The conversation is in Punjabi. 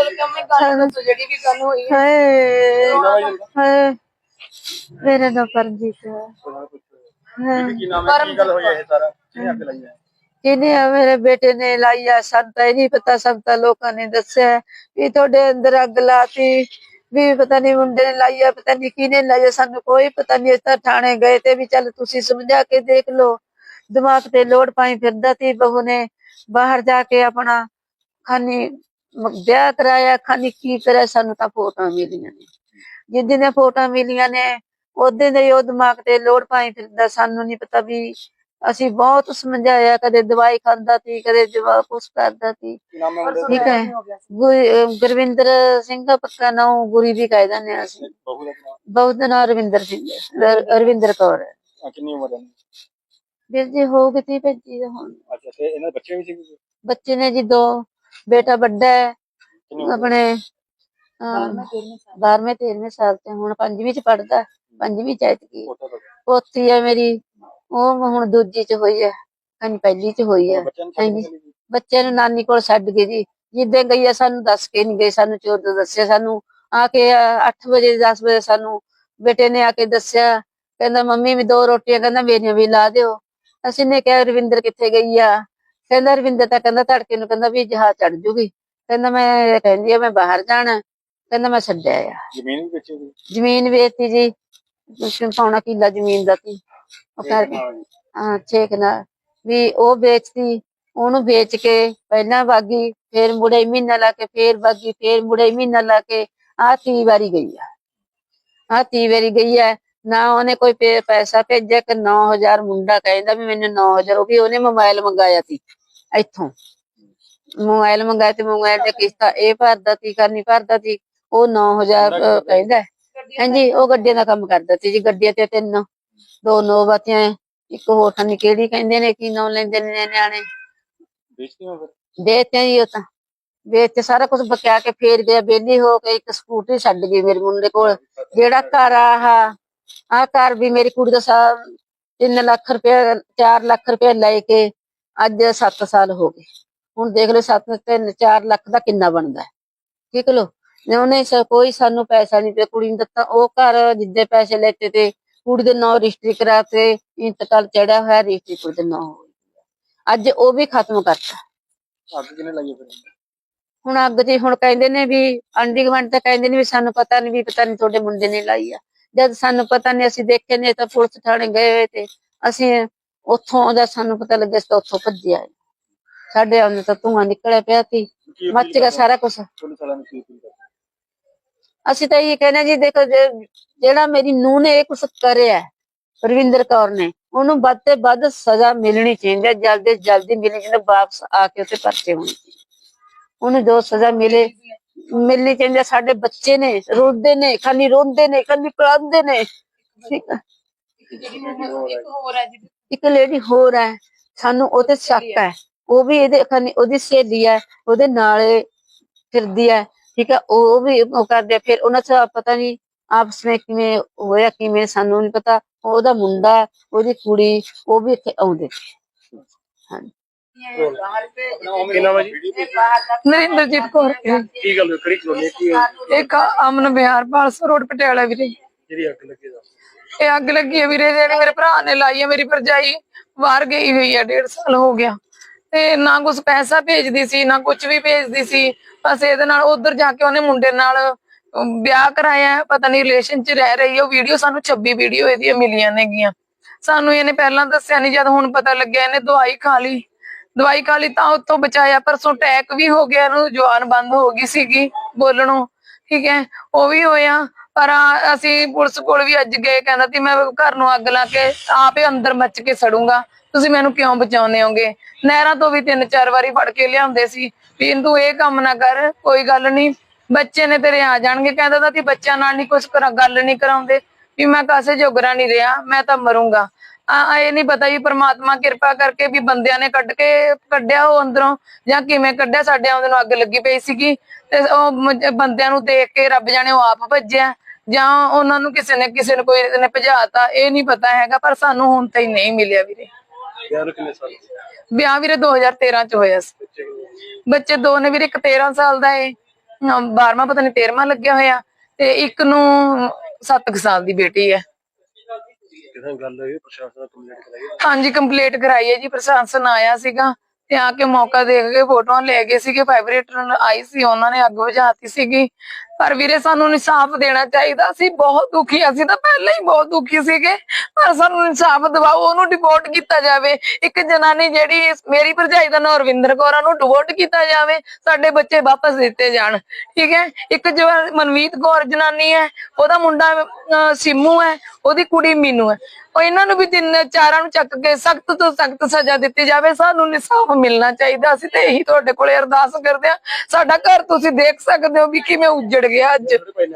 ਖੋਲ ਕੇ ਮੈਂ ਗੱਲ ਦੱਸੋ ਜਿਹੜੀ ਵੀ ਗੱਲ ਹੋਈ ਹੈ। ਹਾਏ ਹਾਏ ਮੇਰੇ ਨਾਲ ਪਰਜੀਤ ਹੈ। ਹਾਂ ਕੀ ਨਾਮ ਹੈ? ਕੀ ਗੱਲ ਹੋਈ ਹੈ ਇਹ ਸਾਰਾ? ਕਿਹਨੇ ਅੱਗ ਲਾਈ ਹੈ? ਕਿਨੇ ਆ ਮੇਰੇ ਬੇਟੇ ਨੇ ਲਾਈ ਆ? ਸਾਨੂੰ ਤਾਂ ਇਹ ਨਹੀਂ ਪਤਾ ਸਭ ਤਾਂ ਲੋਕਾਂ ਨੇ ਦੱਸਿਆ ਵੀ ਤੁਹਾਡੇ ਅੰਦਰ ਅੱਗ ਲਾਤੀ ਵੀ ਪਤਾ ਨਹੀਂ ਮੁੰਡੇ ਨੇ ਲਾਈ ਆ ਪਤਾ ਨਹੀਂ ਕਿਹਨੇ ਲਾਈ ਆ ਸਾਨੂੰ ਕੋਈ ਪਤਾ ਨਹੀਂ। ਇਸ ਤਾਂ ਥਾਣੇ ਗਏ ਤੇ ਵੀ ਚੱਲ ਤੁਸੀਂ ਸਮਝਾ ਕੇ ਦੇਖ ਲਓ। ਦਿਮਾਗ ਤੇ ਲੋੜ ਪਾਈ ਫਿਰਦਾ ਤੀ ਬਹੂ ਨੇ। ਬਾਹਰ ਜਾ ਕੇ ਆਪਣਾ ਖਾਨੀ ਵਿਆਹ ਕਰਾਇਆ ਖਾਨੀ ਕੀ ਕਰਿਆ ਸਾਨੂੰ ਤਾਂ ਫੋਟੋਆਂ ਮਿਲੀਆਂ ਨੇ। ਜਿੱਦਾਂ ਦੀਆਂ ਫੋਟੋਆਂ ਮਿਲੀਆਂ ਨੇ ਉਹਦੇ ਦੇ ਉਹ ਦਿਮਾਗ ਤੇ ਲੋੜ ਪਾਈ ਫਿਰਦਾ ਸਾਨੂੰ ਨਹੀਂ ਪਤਾ ਵੀ ਅਸੀਂ ਬਹੁਤ ਸਮਝਾਇਆ ਕਦੇ ਦਵਾਈ ਖਾਂਦਾ ਸੀ ਕਦੇ ਜਵਾਬ ਕੁਛ ਕਰਦਾ ਸੀ। ਠੀਕ ਹੈ। ਗੁਰਵਿੰਦਰ ਸਿੰਘ ਦਾ ਪੱਕਾ ਨਾਮ ਗੁਰੀ ਵੀ ਕਹਿ ਦਿੰਦੇ ਅਸੀਂ। ਬਹੁਤ ਦਾ ਨਾਮ। ਰਵਿੰਦਰ ਸਿੰਘ ਰਵਿੰਦਰ ਕੌਰ ਕਿੰਨੀ ਉਮਰ ਹੈ ਵੀਰ ਜੀ ਹੋ ਗਈ ਤੀ ਭੱਜੀ ਹੁਣ। ਅੱਛਾ ਤੇ ਇਹਨਾਂ ਦੇ ਬੱਚੇ ਵੀ ਸੀ ਬੱਚੇ ਨੇ ਜੀ ਦੋ। ਬੇਟਾ ਵੱਡਾ ਉਮਰ ਆਪਣੇ 12ਵੇਂ 13ਵੇਂ ਸਾਲ। ਤੇ ਹੁਣ ਪੰਜਵੀਂ ਚ ਪੜਦਾ ਪੰਜਵੀਂ ਚ ਐਤਕੀ। ਪੋਤੀ ਹੈ ਮੇਰੀ ਉਹ ਹੁਣ ਦੂਜੀ ਚ ਹੋਈ ਹੈ ਕੰਨ ਪਹਿਲੀ ਚ ਹੋਈ ਹੈ। ਹਾਂਜੀ। ਬੱਚੇ ਨੂੰ ਨਾਨੀ ਕੋਲ ਛੱਡ ਗਏ ਜੀ। ਜਿੱਦਾਂ ਗਈ ਆ ਸਾਨੂੰ ਦੱਸ ਕੇ ਨਹੀਂ ਗਏ ਸਾਨੂੰ ਚੋਰ ਦੱਸਿਆ ਸਾਨੂੰ। ਆ ਕੇ 8 ਵਜੇ 10 ਵਜੇ ਸਾਨੂੰ ਬੇਟੇ ਨੇ ਆ ਕੇ ਦੱਸਿਆ ਕਹਿੰਦਾ ਮੰਮੀ ਵੀ ਦੋ ਰੋਟੀਆਂ ਕਹਿੰਦਾ ਮੇਰੀਆਂ ਵੀ ਲਾ ਦਿਓ। ਅਸੀਂ ਨੇ ਕਿਹਾ ਰਵਿੰਦਰ ਕਿੱਥੇ ਗਈ ਆ? ਕਹਿੰਦਾ ਰਵਿੰਦਰ ਤਾਂ ਕਹਿੰਦਾ ਤੜਕੇ ਨੂੰ ਕਹਿੰਦਾ ਵੀ ਜਹਾਜ਼ ਚੜ ਜੂਗੀ। ਕਹਿੰਦਾ ਮੈਂ ਕਹਿੰਦੀ ਆ ਮੈਂ ਬਾਹਰ ਜਾਣਾ। ਕਹਿੰਦਾ ਮੈਂ ਛੱਡਿਆ ਆ। ਜ਼ਮੀਨ ਵੀ ਵੇਚੀ ਹੋਈ ਜ਼ਮੀਨ ਵੇਚਤੀ ਜੀ। ਉਸ ਪੌਣਾ ਕਿੱਲਾ ਜ਼ਮੀਨ ਦਾ ਸੀ। ਉਹ ਕਰਕੇ ਹਾਂ ਛੇਕ ਨਾਲ। ਵੀ ਉਹ ਵੇਚਤੀ ਉਹਨੂੰ ਵੇਚ ਕੇ ਪਹਿਲਾਂ ਵਾਗੀ ਫੇਰ ਮੁੜੇ ਮਹੀਨਾ ਲਾ ਕੇ ਫੇਰ ਵਾਗੀ ਫੇਰ ਮੁੜੇ ਮਹੀਨਾ ਲਾ ਕੇ ਆ ਤੀ ਵਾਰੀ ਗਈ ਆ। ਆ ਤੀ ਵਾਰੀ ਗਈ ਹੈ ਨਾ ਉਹਨੇ ਕੋਈ ਪੇ- ਪੈਸਾ ਭੇਜਿਆ ਕਿ 9000 ਮੁੰਡਾ ਕਹਿੰਦਾ ਵੀ ਮੈਨੂੰ 9000 ਉਹ ਵੀ ਉਹਨੇ ਮੋਬਾਈਲ ਮੰਗਾਇਆ ਸੀ। ਇੱਥੋਂ। ਮੋਬਾਈਲ ਮੰਗਾਇਆ ਤੇ ਮੋਬਾਈਲ ਤੇ ਕਿਸ਼ਤਾਂ ਇਹ ਭਰਦਾ ਸੀ ਕਰਨੀ ਭਰਦਾ ਸੀ ਉਹ 9000 ਅਹ, ਕਹਿੰਦਾ। ਹਾਂਜੀ ਉਹ ਗੱਡੀਆਂ ਦਾ ਕੰਮ ਕਰਦਾ ਸੀ ਜੀ ਗੱਡੀਆਂ ਤੇ ਤਿੰਨ ਦੋ ਨੋਵਾਤੀਆਂ ਇੱਕ ਹੋਰ ਖਾਨੀ ਕਿਹੜੀ ਕਹਿੰਦੇ ਨੇ ਕੀ ਨਾਮ ਲੈਂਦੇ ਨੇ ਨਿਆਣੇ। ਵੇਚਤੇ ਜੀ ਉਹ ਤਾਂ। ਵੇਚ ਕੇ ਸਾਰਾ ਕੁਝ ਬਕਿਆ ਕੇ ਫੇਰ ਗਿਆ ਬੇਲੀ ਹੋ ਕੇ ਇੱਕ ਸਕੂਟਰੀ ਛੱਡ ਗਈ ਮੇਰੇ ਮੁੰਡੇ ਕੋਲ। ਜਿਹੜਾ ਘਰ ਆ ਆ ਘਰ ਵੀ ਮੇਰੀ ਕੁੜੀ ਦਾ ਸਾ 3 ਲੱਖ ਰੁਪਏ 4 ਲੱਖ ਰੁਪਏ ਲੈ ਕੇ ਅੱਜ 7 ਸਾਲ ਹੋ ਗਏ। ਹੁਣ ਦੇਖ ਲਓ 7 ਤੇ 4 ਲੱਖ ਦਾ ਕਿੰਨਾ ਬਣਦਾ ਹੈ। ਠੀਕ ਲੋ ਨੇ ਉਹਨੇ ਕੋਈ ਸਾਨੂੰ ਪੈਸਾ ਨਹੀਂ ਤੇ ਕੁੜੀ ਨੂੰ ਦਿੱਤਾ। ਉਹ ਘਰ ਜਿੱਦੇ ਪੈਸੇ ਲੈਤੇ ਤੇ ਕੁੜੀ ਦੇ ਨਾਂ ਰਜਿਸਟਰੀ ਕਰਾ ਤੇ ਇੰਤਕਾਲ ਚੜਿਆ ਹੋਇਆ ਰਜਿਸਟਰੀ ਕੁੜੀ ਦੇ ਨਾਂ ਹੋਈ ਅੱਜ ਉਹ ਵੀ ਖਤਮ ਕਰਤਾ। ਅੱਗ ਕਿਹਨੇ ਲਾਈ ਹੈ ਫਿਰ? ਹੁਣ ਅੱਗ ਜੀ ਹੁਣ ਕਹਿੰਦੇ ਨੇ ਵੀ ਆਂਢੀ ਗੁਆਂਢ ਤਾਂ ਕਹਿੰਦੇ ਨੇ ਵੀ ਸਾਨੂੰ ਪਤਾ ਨਹੀਂ ਵੀ ਪਤਾ ਨਹੀਂ ਤੁਹਾਡੇ ਮੁੰਡੇ ਨੇ ਲਾਈ ਆ। ਜਦ ਸਾਨੂੰ ਪਤਾ ਨਹੀਂ ਅਸੀਂ ਦੇਖੇ ਨੇ ਤਾਂ ਪੁਲਿਸ ਥਾਣੇ ਗਏ ਹੋਏ ਤੇ ਅਸੀਂ ਉੱਥੋਂ ਦਾ ਸਾਨੂੰ ਪਤਾ ਲੱਗਿਆ ਸੀ ਤਾਂ ਉੱਥੋਂ ਭੱਜਿਆ ਸਾਡੇ ਆਉਂਦੇ ਤਾਂ ਧੂੰਆਂ ਨਿਕਲਿਆ ਪਿਆ ਸੀ ਮੱਚ ਗਿਆ ਸਾਰਾ ਕੁਝ ਪੁਲਿਸ ਵਾਲਿਆਂ ਨੂੰ ਕੀ ਅਪੀਲ ਕਰਦੇ ਅਸੀਂ ਤਾਂ ਇਹ ਕਹਿੰਦੇ ਜੀ ਦੇਖੋ ਜੇ- ਜਿਹੜਾ ਮੇਰੀ ਨੂੰਹ ਨੇ ਇਹ ਕੁਛ ਕਰਿਆ ਹੈ, ਰਵਿੰਦਰ ਕੌਰ ਨੇ ਉਹਨੂੰ ਵੱਧ ਤੇ ਵੱਧ ਸਜ਼ਾ ਮਿਲਣੀ ਚਾਹੀਦੀ ਹੈ ਜਲਦੀ ਤੋਂ ਜਲਦੀ ਮਿਲਣੀ ਚਾਹੀਦੀ ਹੈ, ਵਾਪਸ ਆ ਕੇ ਉੱਤੇ ਪਰਚੇ ਹੋਣੇ। ਉਹਨੂੰ ਜੋ ਸਜ਼ਾ ਮਿਲੇ ਮਿਲਣੀ ਚਾਹੀਦੀ ਹੈ। ਸਾਡੇ ਬੱਚੇ ਨੇ ਰੋਂਦੇ ਨੇ ਖਾਲੀ ਰੋਂਦੇ ਨੇ ਖਾਲੀ ਕਰਾਉਂਦੇ ਨੇ। ਠੀਕ ਹੈ ਇੱਕ ਹੋਰ ਹੈ ਜੀ। ਇੱਕ ਲੇਡੀ ਹੋਰ ਹੈ ਸਾਨੂੰ ਉਹਤੇ ਸ਼ੱਕ ਹੈ। ਉਹ ਵੀ ਇਹਦੇ ਖਾਨੀ ਉਹਦੀ ਸਹੇਲੀ ਹੈ ਉਹਦੇ ਨਾਲ ਫਿਰਦੀ ਹੈ ਠੀਕ ਹੈ ਉਹ ਵੀ ਉਹ ਕਰਦੇ। ਫਿਰ ਉਹਨਾਂ ਚ ਪਤਾ ਨਹੀਂ ਆਪਸ ਵਿੱਚ ਕਿਵੇਂ ਹੋਇਆ ਕਿਵੇਂ ਸਾਨੂੰ ਨਹੀਂ ਪਤਾ। ਉਹਦਾ ਮੁੰਡਾ ਉਹਦੀ ਕੁੜੀ ਉਹ ਵੀ ਇੱਥੇ ਆਉਂਦੇ। ਹਾਂਜੀ। ਨਰਿੰਦਰਜੀਤ ਕੌਰ ਕੀ? ਗੱਲ ਹੋਈ? ਕਿਹੜੀ ਕਲੋਨੀ? ਕੀ? ਇੱਕ ਅਮਨ ਵਿਹਾਰ ਪਾਲਸਾ ਰੋਡ ਪਟਿਆਲਾ ਵੀਰੇ। ਜਿਹੜੀ ਅੱਗ ਲੱਗੀ ਦਾ। ਇਹ ਅੱਗ ਲੱਗੀ ਹੈ ਵੀਰੇ, ਜਿਹੜੇ ਮੇਰੇ ਭਰਾ ਨੇ ਲਾਈ ਹੈ ਮੇਰੀ ਭਰਜਾਈ ਬਾਹਰ ਗਈ ਹੋਈ ਹੈ ਡੇਢ ਸਾਲ ਹੋ ਗਿਆ। ਤੇ ਨਾ ਕੁਝ ਪੈਸਾ ਭੇਜਦੀ ਸੀ, ਨਾ ਕੁਝ ਵੀ ਭੇਜਦੀ ਸੀ। ਬਸ ਇਹਦੇ ਨਾਲ ਉਧਰ ਜਾ ਕੇ ਉਹਨੇ ਮੁੰਡੇ ਨਾਲ ਵਿਆਹ ਕਰਾਇਆ ਪਤਾ ਨਹੀਂ ਰਿਲੇਸ਼ਨ 'ਚ ਰਹਿ ਰਹੀ ਹੈ ਉਹ ਵੀਡੀਓ ਸਾਨੂੰ 26 ਵੀਡੀਓ ਇਹਦੀਆਂ ਮਿਲੀਆਂ ਨੇਗੀਆਂ। ਸਾਨੂੰ ਇਹਨੇ ਪਹਿਲਾਂ ਦੱਸਿਆ ਨਹੀਂ ਜਦ ਹੁਣ ਪਤਾ ਲੱਗਿਆ ਇਹਨੇ ਦਵਾਈ ਖਾ ਲਈ। ਦਵਾਈ ਖਾ ਲਈ ਤਾਂ ਉਤੋਂ ਬਚਾਇਆ। ਪਰਸੋਂ ਟੈਕ ਵੀ ਹੋ ਗਿਆ ਇਹਨੂੰ, ਜਵਾਨ ਬੰਦ ਹੋ ਗਈ ਸੀਗੀ, ਬੋਲਣੋਂ। ਠੀਕ ਹੈ, ਉਹ ਵੀ ਹੋਇਆ। ਪਰ ਅਸੀਂ ਪੁਲਿਸ ਕੋਲ ਵੀ ਅੱਜ ਗਏ, ਕਹਿੰਦਾ ਸੀ ਮੈਂ ਘਰ ਨੂੰ ਅੱਗ ਲਾ ਕੇ ਆਪੇ ਅੰਦਰ ਮੱਚ ਕੇ ਸੜੂੰਗਾ। ਤੁਸੀਂ ਮੈਨੂੰ ਕਿਉਂ ਬਚਾਉਂਦੇ ਹੋਗੇ? ਨਹਿਰਾਂ ਤੋਂ ਵੀ ਤਿੰਨ ਚਾਰ ਵਾਰੀ ਫੜ ਕੇ ਲਿਆਉਂਦੇ ਸੀ। ਵੀ ਤੂੰ ਇਹ ਕੰਮ ਨਾ ਕਰ, ਕੋਈ ਗੱਲ ਨਹੀਂ ਬੱਚੇ ਨੇ ਤੇਰੇ ਆ ਜਾਣਗੇ। ਕਹਿੰਦਾ ਤਾਂ ਸੀ ਬੱਚਿਆਂ ਨਾਲ ਨਹੀਂ ਕੁਝ ਗੱਲ ਨਹੀਂ ਕਰਾਉਂਦੇ। ਵੀ ਮੈਂ ਕਾਸੇ ਜੋਗਰਾ ਨਹੀਂ ਰਿਹਾ, ਮੈਂ ਤਾਂ ਮਰੂੰਗਾ। ਆ ਇਹ ਨਹੀਂ ਪਤਾ ਵੀ ਪ੍ਰਮਾਤਮਾ ਕਿਰਪਾ ਕਰਕੇ ਵੀ ਬੰਦਿਆਂ ਨੇ ਕੱਢ ਕੇ ਕੱਢਿਆ ਉਹ ਅੰਦਰੋਂ, ਜਾਂ ਕਿਵੇਂ ਕੱਢਿਆ। ਸਾਡੇ ਆਉਂਦੇ ਨੂੰ ਅੱਗ ਲੱਗੀ ਪਈ ਸੀਗੀ ਤੇ ਉਹ ਬੰਦਿਆਂ ਨੂੰ ਦੇਖ ਕੇ ਰੱਬ ਜਾਣੇ ਉਹ ਆਪ ਭੱਜਿਆ। ਜਾਂ ਉਹਨਾਂ ਨੂੰ ਕਿਸੇ ਨੇ ਕਿਸੇ ਨੇ ਕੋਈ ਨੇ ਭਜਾਤਾ ਇਹ ਨਹੀਂ ਪਤਾ ਹੈਗਾ ਪਰ ਸਾਨੂੰ ਹੁਣ ਤਾਈ ਨਹੀਂ ਮਿਲਿਆ ਵੀਰੇ। ਵਿਆਹ ਨੂੰ ਕਿੰਨੇ ਸਾਲ ਵਿਆਹ ਵੀਰੇ 2013 ਚ ਹੋਇਆ ਸੀ। ਬੱਚੇ ਦੋ ਨੇ ਵੀਰੇ ਇੱਕ 13 ਸਾਲ ਦਾ ਏ। 12ਵਾਂ ਪਤਾ ਨਹੀਂ 13ਵਾਂ ਲੱਗਿਆ ਹੋਇਆ। ਤੇ ਇੱਕ ਨੂੰ 7 ਸਾਲ ਦੀ ਬੇਟੀ ਹੈ। ਕਿਸੇ ਗੱਲ ਹੋਈ? ਪ੍ਰਸ਼ਾਸਨ ਦਾ ਕੰਪਲੇਂਟ ਕਰਾਈ ਹਾਂਜੀ ਕੰਪਲੀਟ ਕਰਾਈ ਹੈ ਜੀ। ਪ੍ਰਸ਼ਾਸਨ ਆਇਆ ਸੀਗਾ ਤੇ ਆ ਕੇ ਮੌਕਾ ਦੇਖ ਕੇ ਫੋਟੋਆਂ ਲੈ ਗਏ ਸੀਗੇ। ਵਾਈਬ੍ਰੇਟਰ ਆਈ ਸੀ ਉਹਨਾਂ ਨੇ ਅੱਗ ਬੁਝਾਤੀ ਸੀਗੀ। ਪਰ ਵੀਰੇ ਸਾਨੂੰ ਇਨਸਾਫ ਦੇਣਾ ਚਾਹੀਦਾ। ਸੀ ਬਹੁਤ ਦੁਖੀ ਅਸੀਂ ਤਾਂ ਪਹਿਲਾਂ ਹੀ ਬਹੁਤ ਦੁਖੀ ਸੀਗੇ। ਪਰ ਸਾਨੂੰ ਇਨਸਾਫ ਦਿਵਾਓ ਉਹਨੂੰ ਡਿਪੋਰਟ ਕੀਤਾ ਜਾਵੇ। ਇੱਕ ਜਨਾਨੀ ਜਿਹੜੀ ਮੇਰੀ ਭਰਜਾਈ ਦਾ ਨਾਮ ਰਵਿੰਦਰ ਕੌਰ ਉਹਨੂੰ ਡਿਪੋਰਟ ਕੀਤਾ ਜਾਵੇ ਸਾਡੇ ਬੱਚੇ ਵਾਪਸ ਦਿੱਤੇ ਜਾਣ। ਠੀਕ ਹੈ? ਇੱਕ ਜੋ ਮਨਵੀਤ ਕੌਰ ਜਨਾਨੀ ਹੈ ਉਹਦਾ ਮੁੰਡਾ ਅਹ, ਸਿੰਮੂ ਹੈ ਉਹਦੀ ਕੁੜੀ ਮੀਨੂ ਹੈ। ਉਹ ਇਹਨਾਂ ਨੂੰ ਵੀ ਤਿੰਨ ਚਾਰਾਂ ਨੂੰ ਚੱਕ ਕੇ ਸਖਤ ਤੋਂ ਸਖਤ ਸਜ਼ਾ ਦਿੱਤੀ ਜਾਵੇ। ਸਾਨੂੰ ਇਨਸਾਫ ਮਿਲਣਾ ਚਾਹੀਦਾ। ਅਸੀਂ ਤੇ ਇਹੀ ਤੁਹਾਡੇ ਕੋਲੇ ਅਰਦਾਸ ਕਰਦੇ ਹਾਂ। ਸਾਡਾ ਘਰ ਤੁਸੀਂ ਦੇਖ ਸਕਦੇ ਹੋ ਵੀ ਕਿਵੇਂ ਉੱਜੜ ਗਿਆ ਅੱਜ। ਭਾਈ